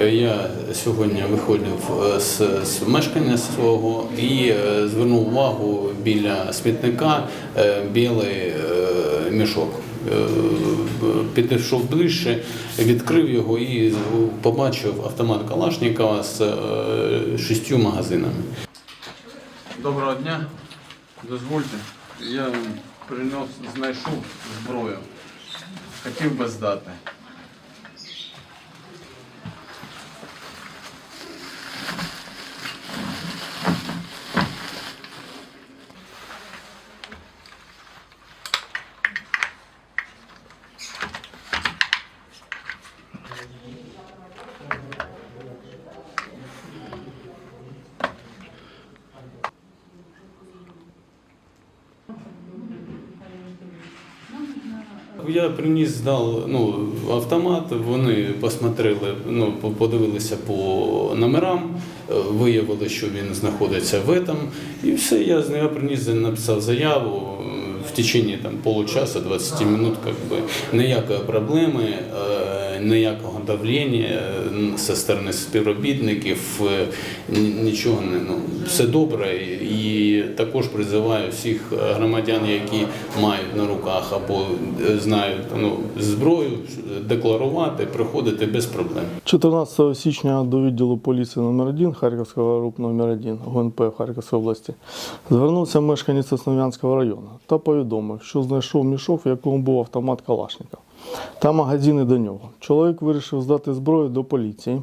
Е, Я сьогодні виходив е, з, з мешкання свого і е, звернув увагу біля смітника білий мішок. Підійшов ближче, відкрив його і побачив автомат Калашникова з шістю магазинами. Доброго дня. Дозвольте, я принес, знайшов зброю. Хотів би здати. Я приніс, здав ну, автомат, вони посмотрели, ну, подивилися по номерам, е, виявили, що він знаходиться в этом. І все, я з нього приніс, написав заяву. е, В течение там, получаса, 20 минут, как бы, ніякої проблеми, е, ніякого давлення е, зі сторони співробітників, е, нічого не ну, все добре. І також призиваю всіх громадян, які мають на руках або е, знають ну, зброю, декларувати, приходити без проблем. 14 січня до відділу поліції номер 1 Харківського РУП номер 1 ГУНП в Харківській області звернувся мешканець Основ'янського району та повідомив, що знайшов мішок, в якому був автомат Калашника та магазини до нього. Чоловік вирішив здати зброю до поліції.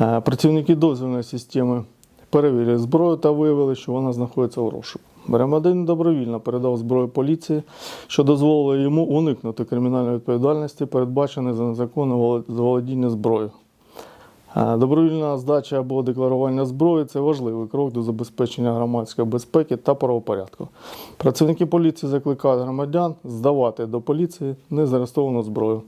Е, Працівники дозвільної системи перевірили зброю та виявили, що вона знаходиться в розшуку. Громадянин добровільно передав зброю поліції, що дозволило йому уникнути кримінальної відповідальності, передбаченої за незаконне володіння зброєю. Е, Добровільна здача або декларування зброї це важливий крок до забезпечення громадської безпеки та правопорядку. Працівники поліції закликають громадян здавати до поліції незареєстровану зброю.